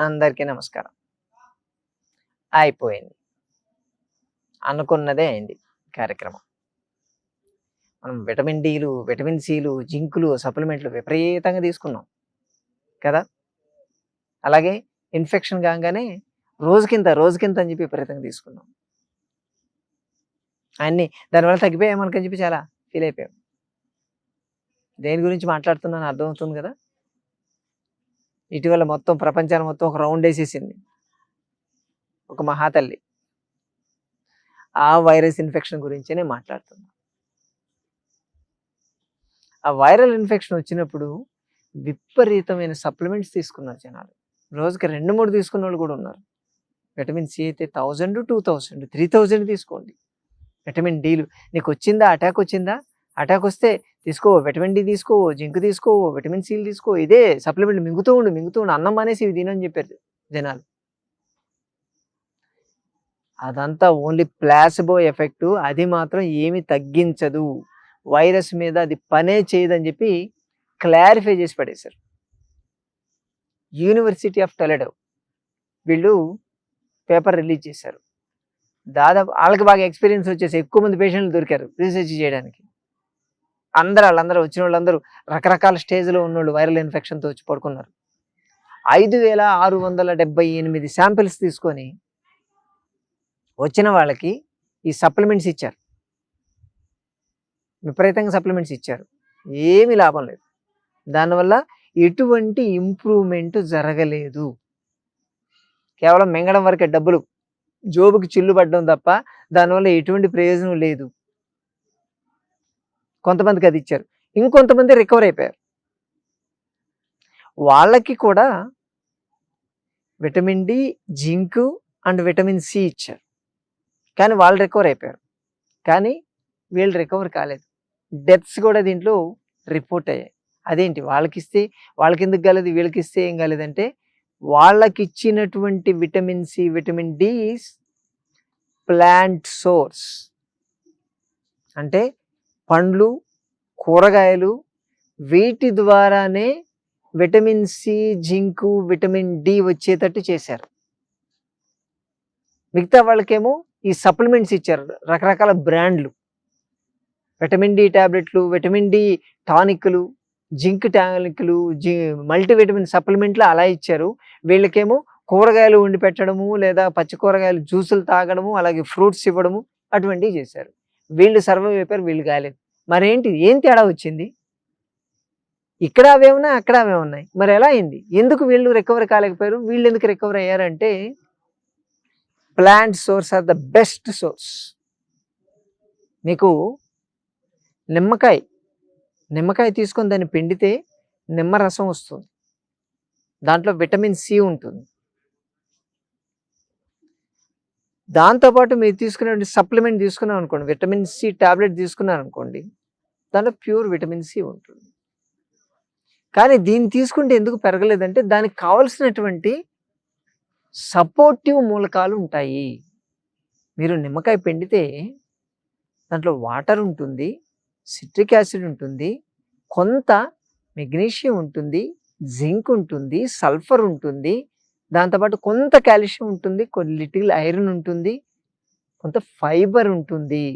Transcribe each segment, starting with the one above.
అందరికీ నమస్కారం. అయిపోయింది. అనుకున్నదే అయింది కార్యక్రమం. మనం విటమిన్ డీలు విటమిన్ సిలు జింకులు సప్లిమెంట్లు విపరీతంగా తీసుకున్నాం. కదా? అలాగే ఇన్ఫెక్షన్ కాగానే రోజుకింత రోజుకింత అని చెప్పి విపరీతంగా తీసుకున్నాం. అన్నీ దానివల్ల తగ్గిపోయామనుకని చెప్పి చాలా ఫీల్ అయిపోయాం. దేని గురించి మాట్లాడుతున్నాను అర్థమవుతుంది కదా? ఇటీవల మొత్తం ప్రపంచాన్ని మొత్తం ఒక రౌండ్ వేసేసింది. ఒక మహాతల్లి. ఆ వైరస్ ఇన్ఫెక్షన్ గురించే నేను మాట్లాడుతున్నా. ఆ వైరల్ ఇన్ఫెక్షన్ వచ్చినప్పుడు విపరీతమైన సప్లిమెంట్స్ తీసుకున్నారు జనాలు. రోజుకి రెండు మూడు తీసుకున్న వాళ్ళు కూడా ఉన్నారు. విటమిన్ సి అయితే thousand two thousand three thousand తీసుకోండి. విటమిన్ డీలు నీకు వచ్చిందా అటాక్ వచ్చిందా? అటాక్ వస్తే తీసుకో విటమిన్ డి తీసుకో జింక్ తీసుకో విటమిన్ సీలు తీసుకో ఇదే సప్లిమెంట్ మింగుతూ ఉండు మింగుతూ ఉండు అన్నం అనేసి ఇవి తినని చెప్పారు జనాలు. అదంతా ఓన్లీ ప్లాసిబో ఎఫెక్ట్ అది మాత్రం ఏమి తగ్గించదు. వైరస్ మీద అది పనే చేయదని చెప్పి క్లారిఫై చేసి పడేశారు. యూనివర్సిటీ ఆఫ్ టొలెడో వీళ్ళు పేపర్ రిలీజ్ చేశారు. దాదాపు వాళ్ళకి బాగా ఎక్స్పీరియన్స్ వచ్చేసి ఎక్కువ మంది పేషెంట్లు దొరికారు రీసెర్చ్ చేయడానికి. అందరూ వాళ్ళందరూ వచ్చిన వాళ్ళందరూ రకరకాల స్టేజ్లో ఉన్నోళ్ళు వైరల్ ఇన్ఫెక్షన్తో వచ్చి పడుకున్నారు. ఐదు వేల ఆరు వందల డెబ్బై ఎనిమిది శాంపిల్స్ తీసుకొని వచ్చిన వాళ్ళకి ఈ సప్లిమెంట్స్ ఇచ్చారు. విపరీతంగా సప్లిమెంట్స్ ఇచ్చారు. ఏమీ లాభం లేదు. దానివల్ల ఎటువంటి ఇంప్రూవ్మెంట్ జరగలేదు. కేవలం మింగడం వరకే డబ్బులు జోబుకి చిల్లు పడ్డం తప్ప దానివల్ల ఎటువంటి ప్రయోజనం లేదు. కొంతమందికి అది ఇచ్చారు. ఇంకొంతమంది రికవర్ అయిపోయారు. వాళ్ళకి కూడా vitamin D zinc and vitamin C ఇచ్చారు. కానీ వాళ్ళు రికవర్ అయిపోయారు. కానీ వీళ్ళు రికవర్ కాలేదు. డెత్స్ కూడా దీంట్లో రిపోర్ట్ అయ్యాయి. అదేంటి? వాళ్ళకి ఇస్తే వాళ్ళకి ఎందుకు కాలేదు? వీళ్ళకి ఇస్తే ఏం కాలేదంటే వాళ్ళకి ఇచ్చినటువంటి vitamin C vitamin D plant source అంటే పండ్లు కూరగాయలు వీటి ద్వారానే vitamin C zinc vitamin D వచ్చేటట్టు చేశారు. మిగతా వాళ్ళకేమో ఈ సప్లిమెంట్స్ ఇచ్చారు రకరకాల బ్రాండ్లు. విటమిన్ డి ట్యాబ్లెట్లు విటమిన్ డి టానిక్లు జింక్ టానిక్లు జి మల్టీవిటమిన్ సప్లిమెంట్లు అలా ఇచ్చారు. వీళ్ళకేమో కూరగాయలు వండి పెట్టడము లేదా పచ్చి కూరగాయలు జ్యూసులు తాగడము అలాగే ఫ్రూట్స్ ఇవ్వడము అటువంటివి చేశారు. వీళ్ళు సర్వం అయిపోయారు వీళ్ళు కాలేదు. మరేంటి? ఏం తేడా వచ్చింది? ఇక్కడ అవే ఉన్నాయి అక్కడ అవే ఉన్నాయి. మరి ఎలా అయింది? ఎందుకు వీళ్ళు రికవర్ కాలేకపోయారు? వీళ్ళు ఎందుకు రికవర్ అయ్యారంటే plant source are the best source మీకు నిమ్మకాయ నిమ్మకాయ తీసుకొని దాన్ని పిండితే నిమ్మరసం వస్తుంది. దాంట్లో విటమిన్ సి ఉంటుంది. దాంతోపాటు మీరు తీసుకునే సప్లిమెంట్ తీసుకున్నాం అనుకోండి విటమిన్ సి టాబ్లెట్ తీసుకున్నారు అనుకోండి దాంట్లో ప్యూర్ విటమిన్ సి ఉంటుంది. కానీ దీన్ని తీసుకుంటే ఎందుకు పెరగలేదంటే దానికి కావలసినటువంటి సపోర్టివ్ మూలకాలు ఉంటాయి. మీరు నిమ్మకాయ పిండితే దాంట్లో వాటర్ ఉంటుంది సిట్రిక్ యాసిడ్ ఉంటుంది కొంత మెగ్నీషియం ఉంటుంది జింక్ ఉంటుంది సల్ఫర్ ఉంటుంది దాంతోపాటు కొంత కాల్షియం ఉంటుంది కొన్ని లిటిల్ ఐరన్ ఉంటుంది కొంత ఫైబర్ ఉంటుంది.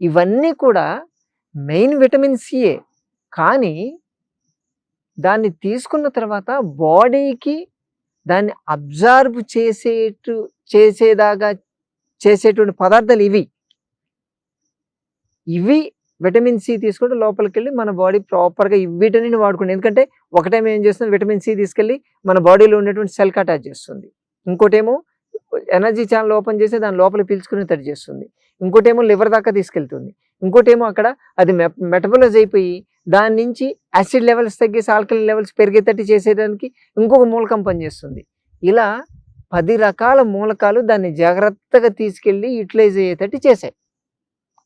ఇవన్నీ కూడా మెయిన్ విటమిన్ సిఏ కానీ దాన్ని తీసుకున్న తర్వాత బాడీకి దాన్ని అబ్జర్వ్ చేసేటు చేసేదాగా చేసేటువంటి పదార్థాలు ఇవి. ఇవి విటమిన్ సి తీసుకుంటే లోపలికి వెళ్ళి మన బాడీ ప్రాపర్గా వీటన్నిటిని వాడుకుంటుంది. ఎందుకంటే ఒకటేమో ఏం చేస్తుంది? విటమిన్ సి తీసుకెళ్ళి మన బాడీలో ఉన్నటువంటి సెల్కి అటాచ్ చేస్తుంది. ఇంకోటేమో ఎనర్జీ ఛానల్ ఓపెన్ చేసి దాని లోపల పీల్చుకునేటట్టు చేస్తుంది. ఇంకోటేమో లివర్ దాకా తీసుకెళ్తుంది. ఇంకోటేమో అక్కడ అది మెటబలైజ్ అయిపోయి దాని నుంచి యాసిడ్ లెవెల్స్ తగ్గేసి ఆల్కలిన్ లెవెల్స్ పెరిగేటట్టు చేసేదానికి ఇంకొక మూలకం పనిచేస్తుంది. ఇలా పది రకాల మూలకాలు దాన్ని జాగ్రత్తగా తీసుకెళ్ళి యూటిలైజ్ అయ్యేటట్టు చేశాయి.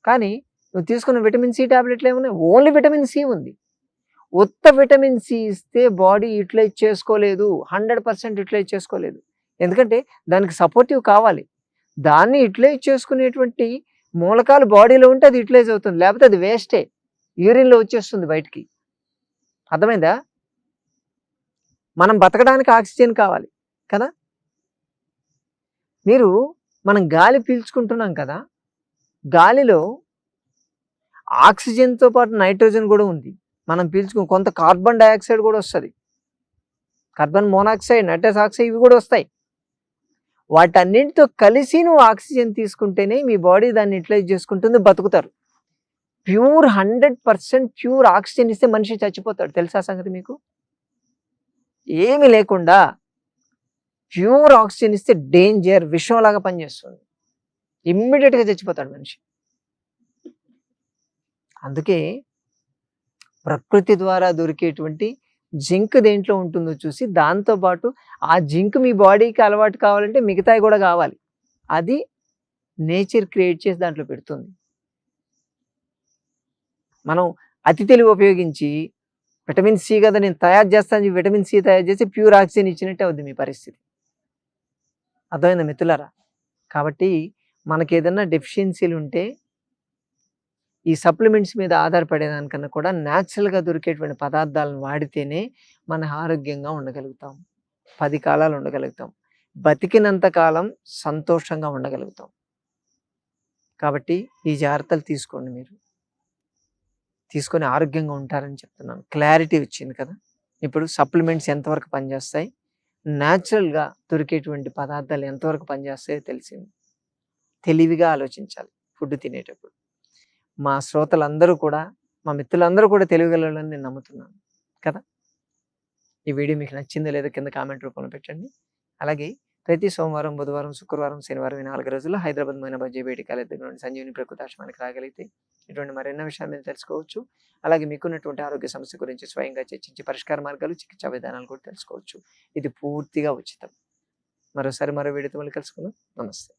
కానీ నువ్వు తీసుకున్న విటమిన్ సి ట్యాబ్లెట్లు ఏమున్నాయి? ఓన్లీ విటమిన్ సి ఉంది. ఉత్త విటమిన్ సి ఇస్తే బాడీ యూటిలైజ్ చేసుకోలేదు. హండ్రెడ్ పర్సెంట్ యూటిలైజ్ చేసుకోలేదు. ఎందుకంటే దానికి సపోర్టివ్ కావాలి. దాన్ని యూటిలైజ్ చేసుకునేటువంటి మూలకాలు బాడీలో ఉంటే అది యూటిలైజ్ అవుతుంది. లేకపోతే అది వేస్టే. యూరిన్లో వచ్చేస్తుంది బయటికి. అర్థమైందా? మనం బతకడానికి ఆక్సిజన్ కావాలి కదా? మీరు మనం గాలి పీల్చుకుంటున్నాం కదా? గాలిలో ఆక్సిజన్తో పాటు నైట్రోజన్ కూడా ఉంది. మనం పీల్చుకు కొంత కార్బన్ డైఆక్సైడ్ కూడా వస్తుంది. కార్బన్ మోనాక్సైడ్ నైట్రస్ ఆక్సైడ్ ఇవి కూడా వస్తాయి. వాటన్నింటితో కలిసి నువ్వు ఆక్సిజన్ తీసుకుంటేనే మీ బాడీ దాన్ని యూటిలైజ్ చేసుకుంటుంది బతుకుతారు. Pure hundred percent pure oxygen ఇస్తే మనిషి చచ్చిపోతాడు. తెలుసా సంగతి మీకు? ఏమి లేకుండా ప్యూర్ ఆక్సిజన్ ఇస్తే డేంజర్ విషంలాగా పనిచేస్తుంది. ఇమ్మీడియట్గా చచ్చిపోతాడు మనిషి. అందుకే ప్రకృతి ద్వారా దొరికేటువంటి జింక్ దేంట్లో ఉంటుందో చూసి దాంతోపాటు ఆ జింక్ మీ బాడీకి అలవాటు కావాలంటే మిగతాయి కూడా కావాలి. అది నేచర్ క్రియేట్ చేసి దాంట్లో పెడుతుంది. మనం అతి తెలివి ఉపయోగించి విటమిన్ సి కదా నేను తయారు చేస్తాను విటమిన్ సి తయారు చేసి ప్యూర్ ఆక్సిజన్ ఇచ్చినట్టే అవుద్ది మీ పరిస్థితి. అర్థమైందా మిత్రులారా? కాబట్టి మనకి ఏదైనా డెఫిషియన్సీలు ఉంటే ఈ సప్లిమెంట్స్ మీద ఆధారపడేదానికన్నా కూడా న్యాచురల్గా దొరికేటువంటి పదార్థాలను వాడితేనే మన ఆరోగ్యంగా ఉండగలుగుతాం. పది కాలాలు ఉండగలుగుతాం. బతికినంత కాలం సంతోషంగా ఉండగలుగుతాం. కాబట్టి ఈ జాగ్రత్తలు తీసుకోండి మీరు. తీసుకొని ఆరోగ్యంగా ఉంటారని చెప్తున్నాను. క్లారిటీ వచ్చింది కదా! ఇప్పుడు సప్లిమెంట్స్ ఎంతవరకు పనిచేస్తాయి? న్యాచురల్గా దొరికేటువంటి పదార్థాలు ఎంతవరకు పనిచేస్తాయో తెలిసింది. తెలివిగా ఆలోచించాలి. ఫుడ్ తినేటప్పుడు. మా శ్రోతలందరూ కూడా మా మిత్రులందరూ కూడా తెలియగలరని నేను నమ్ముతున్నాను. కదా? ఈ వీడియో మీకు నచ్చిందో లేదో కింద కామెంట్ రూపంలో పెట్టండి. అలాగే ప్రతి సోమవారం బుధవారం శుక్రవారం శనివారం ఈ నాలుగు రోజుల్లో హైదరాబాద్ మైనాబాద్ జేబేటి కాలేజ్ దగ్గర నుండి సంజీవిని ప్రకృతాశ్రమానికి రాగలిగితే ఇటువంటి మరెన్నో విషయాలు మీరు తెలుసుకోవచ్చు. అలాగే మీకున్నటువంటి ఆరోగ్య సమస్య గురించి స్వయంగా చర్చించి పరిష్కార మార్గాలు చికిత్సా విధానాలు కూడా తెలుసుకోవచ్చు. ఇది పూర్తిగా ఉచితం. మరోసారి మరో వీడియోతో మళ్ళీ కలుసుకుందాం. నమస్తే.